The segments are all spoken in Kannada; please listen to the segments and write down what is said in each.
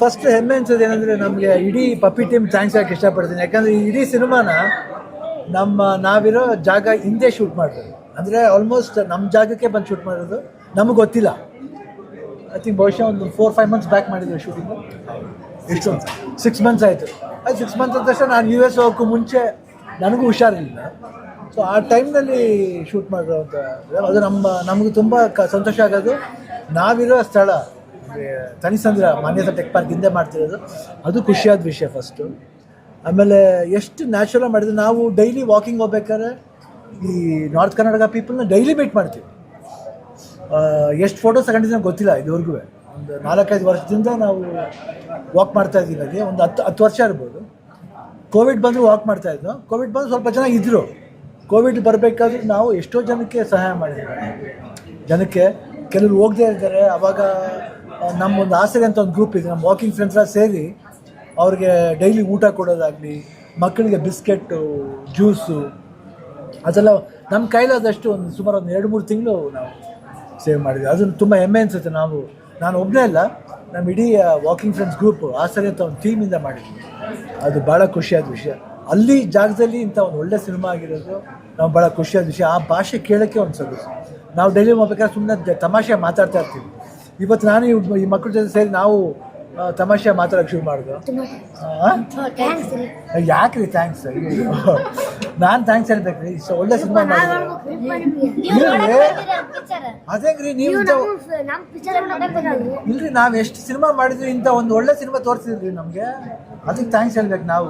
ಫಸ್ಟ್ ಹೆಮ್ಮೆ ಅನ್ಸೋದು ಏನಂದರೆ ನಮಗೆ ಇಡೀ ಪಪ್ಪಿ ಟೀಮ್ ಥ್ಯಾಂಕ್ಸ್ ಹಾಕಿ ಇಷ್ಟಪಡ್ತೀನಿ. ಯಾಕಂದರೆ ಈ ಇಡೀ ಸಿನಿಮಾನ ನಮ್ಮ ನಾವಿರೋ ಜಾಗ ಹಿಂದೆ ಶೂಟ್ ಮಾಡಿರೋದು. ಅಂದರೆ ಆಲ್ಮೋಸ್ಟ್ ನಮ್ಮ ಜಾಗಕ್ಕೆ ಬಂದು ಶೂಟ್ ಮಾಡಿರೋದು. ನಮಗೆ ಗೊತ್ತಿಲ್ಲ. ಐ ಥಿಂಕ್ ಬಹುಶಃ ಒಂದು ಫೋರ್ ಫೈವ್ ಮಂತ್ಸ್ ಬ್ಯಾಕ್ ಮಾಡಿದ್ವಿ ಶೂಟಿಂಗು ಎಷ್ಟು ಸಿಕ್ಸ್ ಮಂತ್ಸ್ ಆಯಿತು. ಅದು ಸಿಕ್ಸ್ ಮಂತ್ಸ್ ಅಂದ ತಕ್ಷಣ ನಾನು ಯು ಎಸ್ ಹೋಗೋಕ್ಕೂ ಮುಂಚೆ ನನಗೂ ಹುಷಾರಿಲ್ಲ ಸೊ ಆ ಟೈಮ್ನಲ್ಲಿ ಶೂಟ್ ಮಾಡಿರೋ ಅಂತ ಅದು ನಮ್ಮ ನಮಗೆ ತುಂಬ ಕ ಸಂತೋಷ ಆಗೋದು. ನಾವಿರೋ ಸ್ಥಳ. ತನಿಸಂದ್ರ ಮಾನ್ಯತಾ ಟೆಕ್ ಪಾರ್ಕ್ ಹಿಂದೆ ಮಾಡ್ತಿರೋದು. ಅದು ಖುಷಿಯಾದ ವಿಷಯ ಫಸ್ಟು ಆಮೇಲೆ ಎಷ್ಟು ನ್ಯಾಚುರಲ್ ಮಾಡಿದ್ರೆ ನಾವು ಡೈಲಿ ವಾಕಿಂಗ್ ಹೋಗ್ಬೇಕಾದ್ರೆ ಈ ನಾರ್ತ್ ಕರ್ನಾಟಕ ಪೀಪಲ್ನ ಡೈಲಿ ಮೀಟ್ ಮಾಡ್ತೀವಿ. ಎಷ್ಟು ಫೋಟೋಸ್ ತಗೊಂಡಿದ್ದೀನಿ ಗೊತ್ತಿಲ್ಲ ಇದುವರೆಗೂ. ಒಂದು ನಾಲ್ಕೈದು ವರ್ಷದಿಂದ ನಾವು ವಾಕ್ ಮಾಡ್ತಾ ಇದ್ದೀವಿ ಅಲ್ಲಿ ಒಂದು ಹತ್ತು ಹತ್ತು ವರ್ಷ ಇರ್ಬೋದು ಕೋವಿಡ್ ಬಂದರೂ ವಾಕ್ ಮಾಡ್ತಾ ಇದ್ವು. ಕೋವಿಡ್ ಬಂದು ಸ್ವಲ್ಪ ಜನ ಇದ್ದರು ಕೋವಿಡ್ ಬರಬೇಕಾದ್ರೆ ನಾವು ಎಷ್ಟೋ ಜನಕ್ಕೆ ಸಹಾಯ ಮಾಡಿದ್ದೀವಿ ಜನಕ್ಕೆ ಕೆಲವರು ಹೋಗದೇ ಇದ್ದಾರೆ. ಅವಾಗ ನಮ್ಮೊಂದು ಆಸರೆ ಅಂತ ಒಂದು ಗ್ರೂಪ್ ಇದೆ. ನಮ್ಮ ವಾಕಿಂಗ್ ಫ್ರೆಂಡ್ಸ್ ಸೇರಿ ಅವ್ರಿಗೆ ಡೈಲಿ ಊಟ ಕೊಡೋದಾಗಲಿ, ಮಕ್ಕಳಿಗೆ ಬಿಸ್ಕೆಟ್ಟು ಜ್ಯೂಸು ಅದೆಲ್ಲ ನಮ್ಮ ಕೈಲಾದಷ್ಟು ಒಂದು ಸುಮಾರು ಒಂದು ಎರಡು ಮೂರು ತಿಂಗಳು ನಾವು ಸೇವ್ ಮಾಡಿದ್ವಿ. ಅದನ್ನು ತುಂಬ ಹೆಮ್ಮೆ ಅನಿಸುತ್ತೆ ನಾವು. ನಾನು ಒಬ್ಬನೇ ಅಲ್ಲ ನಮ್ಮ ಇಡೀ ವಾಕಿಂಗ್ ಫ್ರೆಂಡ್ಸ್ ಗ್ರೂಪ್ ಆಸರೆ ಅಂತ ಒಂದು ಟೀಮಿಂದ ಮಾಡಿದ್ವಿ. ಅದು ಭಾಳ ಖುಷಿಯಾದ ವಿಷಯ. ಅಲ್ಲಿ ಜಾಗದಲ್ಲಿ ಇಂಥ ಒಂದು ಒಳ್ಳೆ ಸಿನಿಮಾ ಆಗಿರೋದು ನಾವು ಭಾಳ ಖುಷಿಯಾದ ವಿಷಯ. ಆ ಭಾಷೆ ಕೇಳೋಕ್ಕೆ ಒಂದು ಸೊಗಸು. ನಾವು ಡೈಲಿ ಹೋಗ್ಬೇಕಾದ್ರೆ ಸುಮ್ಮನೆ ತಮಾಷೆ ಮಾತಾಡ್ತಾ ಇರ್ತೀವಿ. ಇವತ್ತು ನಾನು ಈ- ಮಕ್ಕಳ ಜೊತೆ ಸೇರಿ ನಾವು ತಮಾಷೆ ಮಾತಾಡೋಕೆ ಶುರು ಮಾಡಿದ್ರು ಯಾಕ್ರಿ ಥ್ಯಾಂಕ್ಸ್ ನಾನು ಥ್ಯಾಂಕ್ಸ್ ಹೇಳ್ಬೇಕ್ರಿ ಇಷ್ಟು ಒಳ್ಳೆ ಸಿನಿಮಾ ಮಾಡಿದ್ರಿ. ಅದೇಂಗ್ರಿ ನೀವು ಇಲ್ರಿ ನಾವು ಎಷ್ಟು ಸಿನಿಮಾ ಮಾಡಿದ್ವಿ ಇಂಥ ಒಂದು ಒಳ್ಳೆ ಸಿನಿಮಾ ತೋರಿಸಿದ್ರಿ ನಮಗೆ. ಅದಕ್ಕೆ ಥ್ಯಾಂಕ್ಸ್ ಹೇಳ್ಬೇಕು ನಾವು.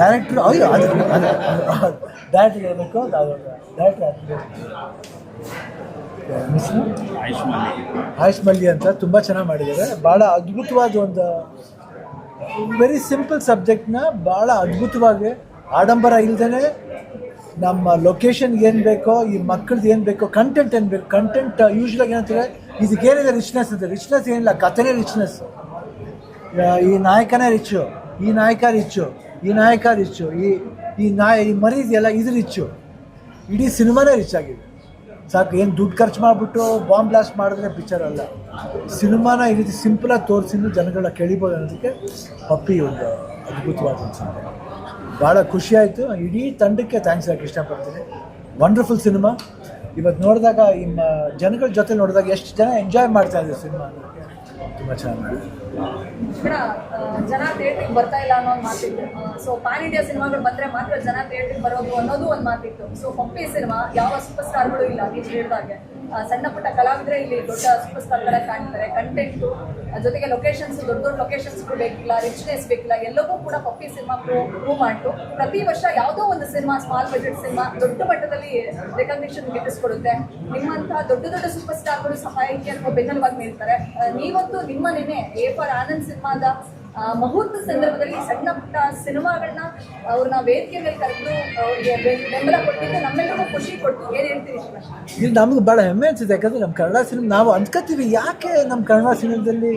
ಡೈರೆಕ್ಟ್ರು ಅಯ್ಯೋ ಅದು ಡೈರೆಕ್ಟ್ರ್ ಹೇಳ್ಬೇಕು ಡೈರೆಕ್ಟ್ರ್ ಆಯುಷ್ ಮಲ್ಲಿ ಅಂತ ತುಂಬ ಚೆನ್ನಾಗಿ ಮಾಡಿದ್ದಾರೆ. ಭಾಳ ಅದ್ಭುತವಾದ ಒಂದು ವೆರಿ ಸಿಂಪಲ್ ಸಬ್ಜೆಕ್ಟ್ನ ಭಾಳ ಅದ್ಭುತವಾಗಿ ಆಡಂಬರ ಇಲ್ದೇ ನಮ್ಮ ಲೊಕೇಶನ್ಗೆ ಏನು ಬೇಕೋ, ಈ ಮಕ್ಕಳದ್ದು ಏನು ಬೇಕೋ ಕಂಟೆಂಟ್ ಏನು ಬೇಕು ಕಂಟೆಂಟ್ ಯೂಶ್ವಲಾಗಿ ಏನಂತಾರೆ ಇದಕ್ಕೇನಿದೆ ರಿಚ್ನೆಸ್ ಅಂತ. ರಿಚ್ನೆಸ್ ಏನಿಲ್ಲ, ಕಥೆನೇ ರಿಚ್ನೆಸ್ ಈ ನಾಯಕನೇ ರಿಚ್ಚು ಈ ನಾಯಕ ರಿಚ್ಚು ಈ ನಾಯಕ ರಿಚ್ಚು ಈ ಈ ನಾಯ, ಈ ಮರಿ ಇದೆಯಲ್ಲ ಇದು ರಿಚ್ಚು ಇಡೀ ಸಿನಿಮಾನೇ ರಿಚ್ ಆಗಿದೆ. ಸಾಕು, ಏನು ದುಡ್ಡು ಖರ್ಚು ಮಾಡಿಬಿಟ್ಟು ಬಾಂಬ್ ಬ್ಲಾಸ್ಟ್ ಮಾಡಿದ್ರೆ ಪಿಕ್ಚರ್ ಅಲ್ಲ. ಸಿನಿಮಾನ ಈ ರೀತಿ ಸಿಂಪಲಾಗಿ ತೋರಿಸಿದ್ರು ಜನಗಳ ಕೇಳಿಬೋದು ಅನ್ನೋದಕ್ಕೆ ಪಪ್ಪಿ ಒಂದು ಅದ್ಭುತವಾದ ಸಿನಿಮಾ. ಭಾಳ ಖುಷಿಯಾಯಿತು ಇಡೀ ತಂಡಕ್ಕೆ ಥ್ಯಾಂಕ್ಸ್ ಹಾಕಿ ಇಷ್ಟಪಡ್ತೀನಿ. ವಂಡರ್ಫುಲ್ ಸಿನಿಮಾ ಇವತ್ತು ನೋಡಿದಾಗ ಈ ಮ ಜನಗಳ ಜೊತೆ ನೋಡಿದಾಗ ಎಷ್ಟು ಜನ ಎಂಜಾಯ್ ಮಾಡ್ತಾ ಇದ್ದಾರೆ ಸಿನಿಮಾ ತುಂಬ ಚೆನ್ನಾಗಿ ಆ, ಜನ ಥಿಯೇಟ್ರಿಗ್ ಬರ್ತಾ ಇಲ್ಲ ಅನ್ನೋ ಒಂದು ಮಾತಿತ್ತು. ಸೊ ಪ್ಯಾನ್ ಇಂಡಿಯಾ ಸಿನಿಮಾಗಳು ಬಂದ್ರೆ ಮಾತ್ರ ಜನ ಥಿಯೇಟ್ರಿಗೆ ಬರೋದು ಅನ್ನೋದು ಒಂದು ಮಾತಿತ್ತು. ಸೊ ಪಪ್ಪಿ ಸಿನಿಮಾ ಯಾವ ಸೂಪರ್ ಸ್ಟಾರ್ಗಳು ಇಲ್ಲ ನೀವು ಹೇಳಿದಾಗೆ. ಸಣ್ಣ ಪುಟ್ಟ ಕಲಾವಿದ್ರೆ ಇಲ್ಲಿ ದೊಡ್ಡ ಸೂಪರ್ ಸ್ಟಾರ್ ತರ ಕಾಣ್ತಾರೆ ಕಂಟೆಂಟು ಜೊತೆಗೆ ಲೊಕೇಶನ್ಸ್ ದೊಡ್ಡ ದೊಡ್ಡ ಲೊಕೇಶನ್ಸ್ ಬೇಕಿಲ್ಲ ರಿಚ್ನೆಸ್ ಬೇಕಿಲ್ಲ ಎಲ್ಲವೂ ಕೂಡ ಪಪ್ಪಿ ಸಿನಿಮಾ ಪ್ರೂವ್ ಮಾಡ್ತು. ಪ್ರತಿ ವರ್ಷ ಯಾವುದೋ ಒಂದು ಸಿನಿಮಾ ಸ್ಮಾಲ್ ಬಜೆಟ್ ಸಿನಿಮಾ ದೊಡ್ಡ ಮಟ್ಟದಲ್ಲಿ ರೆಕಗ್ನಿಷನ್ ಗಿಟ್ಟಿಸ್ಕೊಡುತ್ತೆ. ನಿಮ್ಮಂತಹ ದೊಡ್ಡ ದೊಡ್ಡ ಸೂಪರ್ ಸ್ಟಾರ್ಗಳು ಸಹಾಯಕ್ಕೆ ಅಥವಾ ಬೆನ್ನೆಲುಬಾಗಿ ನಿಲ್ತಾರೆ. ನೀವಂತೂ ನೀವತ್ತು ನಿಮ್ಮ ನೆನೆ ಎ ಫಾರ್ ಆನಂದ್ ಸಿನಿಮಾದ ಮುಹೂರ್ತ ಸಂದರ್ಭದಲ್ಲಿ ಸಣ್ಣ ಪುಟ್ಟ ಸಿನಿಮಾಗಳನ್ನ ಅವ್ರನ್ನ ವೇದಿಕೆ ಮೇಲೆ ಕರೆದು ಅವ್ರಿಗೆ ಬೆಂಬಲ ಕೊಟ್ಟಿದ್ದು ನಮ್ಮೆಲ್ಲರಿಗೂ ಖುಷಿ ಕೊಟ್ಟು. ಏನ್ ಹೇಳ್ತೀರಿ ಶಿವರಾಜ್? ಇದು ನಮ್ಗೆ ಭಾಳ ಹೆಮ್ಮೆ ಅನ್ಸುತ್ತೆ. ಯಾಕಂದ್ರೆ ನಮ್ಮ ಕನ್ನಡ ಸಿನಿಮಾ, ನಾವು ಅನ್ಕೋತೀವಿ ಯಾಕೆ ನಮ್ಮ ಕನ್ನಡ ಸಿನಿಮಾದಲ್ಲಿ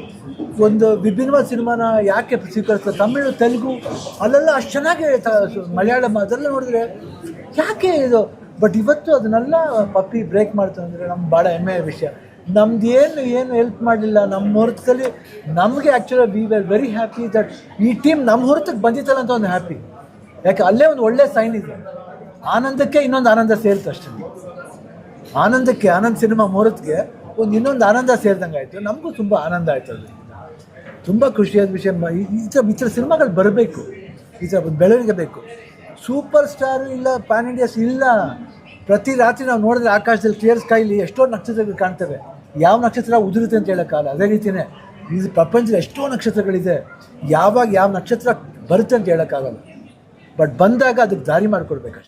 ಒಂದು ವಿಭಿನ್ನವಾದ ಸಿನಿಮಾನ ಯಾಕೆ ಸ್ವೀಕರಿಸ್ತಾರೆ? ತಮಿಳು, ತೆಲುಗು, ಅಲ್ಲೆಲ್ಲ ಅಷ್ಟು ಚೆನ್ನಾಗಿ ಮಲಯಾಳಂ ಅದೆಲ್ಲ ನೋಡಿದ್ರೆ ಯಾಕೆ ಇದು? ಬಟ್ ಇವತ್ತು ಅದನ್ನೆಲ್ಲ ಪಪ್ಪಿ ಬ್ರೇಕ್ ಮಾಡ್ತು ಅಂದರೆ ನಮ್ಗೆ ಭಾಳ ಹೆಮ್ಮೆಯ ವಿಷಯ. ನಮ್ದು ಏನು ಏನು ಹೆಲ್ಪ್ ಮಾಡಲಿಲ್ಲ. ನಮ್ಮ ಹೊರತಲ್ಲಿ ನಮಗೆ actually we were very happy that ಈ ಟೀಮ್ ನಮ್ಮ ಹೊರತಕ್ಕೆ ಬಂದಿತ್ತಲ್ಲ ಅಂತ ಒಂದು ಹ್ಯಾಪಿ ಯಾಕೆ, ಅಲ್ಲೇ ಒಂದು ಒಳ್ಳೆ ಸೈನ್ ಇದೆ. ಆನಂದಕ್ಕೆ ಇನ್ನೊಂದು ಆನಂದ ಸೇರ್ತು ಅಷ್ಟೇ. ಆನಂದಕ್ಕೆ, ಆನಂದ್ ಸಿನಿಮಾ ಮುಹೂರ್ತಕ್ಕೆ ಒಂದು ಇನ್ನೊಂದು ಆನಂದ ಸೇರಿದಂಗೆ ಆಯಿತು. ನಮಗೂ ತುಂಬ ಆನಂದ ಆಯ್ತು ಅದು. ತುಂಬ ಖುಷಿಯಾದ ವಿಷಯ. ಈ ಥರ ಈ ಥರ ಸಿನಿಮಾಗಳು ಬರಬೇಕು. ಈ ಥರ ಬೆಳವಣಿಗೆ ಬೇಕು. ಸೂಪರ್ ಸ್ಟಾರ್ ಇಲ್ಲ ಪ್ಯಾನ್ ಇಂಡಿಯಾಸ್ ಇಲ್ಲ. ಪ್ರತಿ ರಾತ್ರಿ ನಾವು ನೋಡಿದ್ರೆ ಆಕಾಶದಲ್ಲಿ ಕ್ಲಿಯರ್ ಸ್ಕೈಲಿ ಎಷ್ಟೋ ನಕ್ಷತ್ರಗಳು ಕಾಣ್ತವೆ. ಯಾವ ನಕ್ಷತ್ರ ಉದುರುತ್ತೆ ಅಂತ ಹೇಳೋಕ್ಕಾಗಲ್ಲ ಅದೇ ರೀತಿಯೇ ಇದು ಪ್ರಪಂಚದ ಎಷ್ಟೋ ನಕ್ಷತ್ರಗಳಿದೆ. ಯಾವಾಗ ಯಾವ ನಕ್ಷತ್ರ ಬರುತ್ತೆ ಅಂತ ಹೇಳೋಕ್ಕಾಗಲ್ಲ ಬಟ್ ಬಂದಾಗ ಅದಕ್ಕೆ ದಾರಿ ಮಾಡಿಕೊಡ್ಬೇಕಷ್ಟೆ.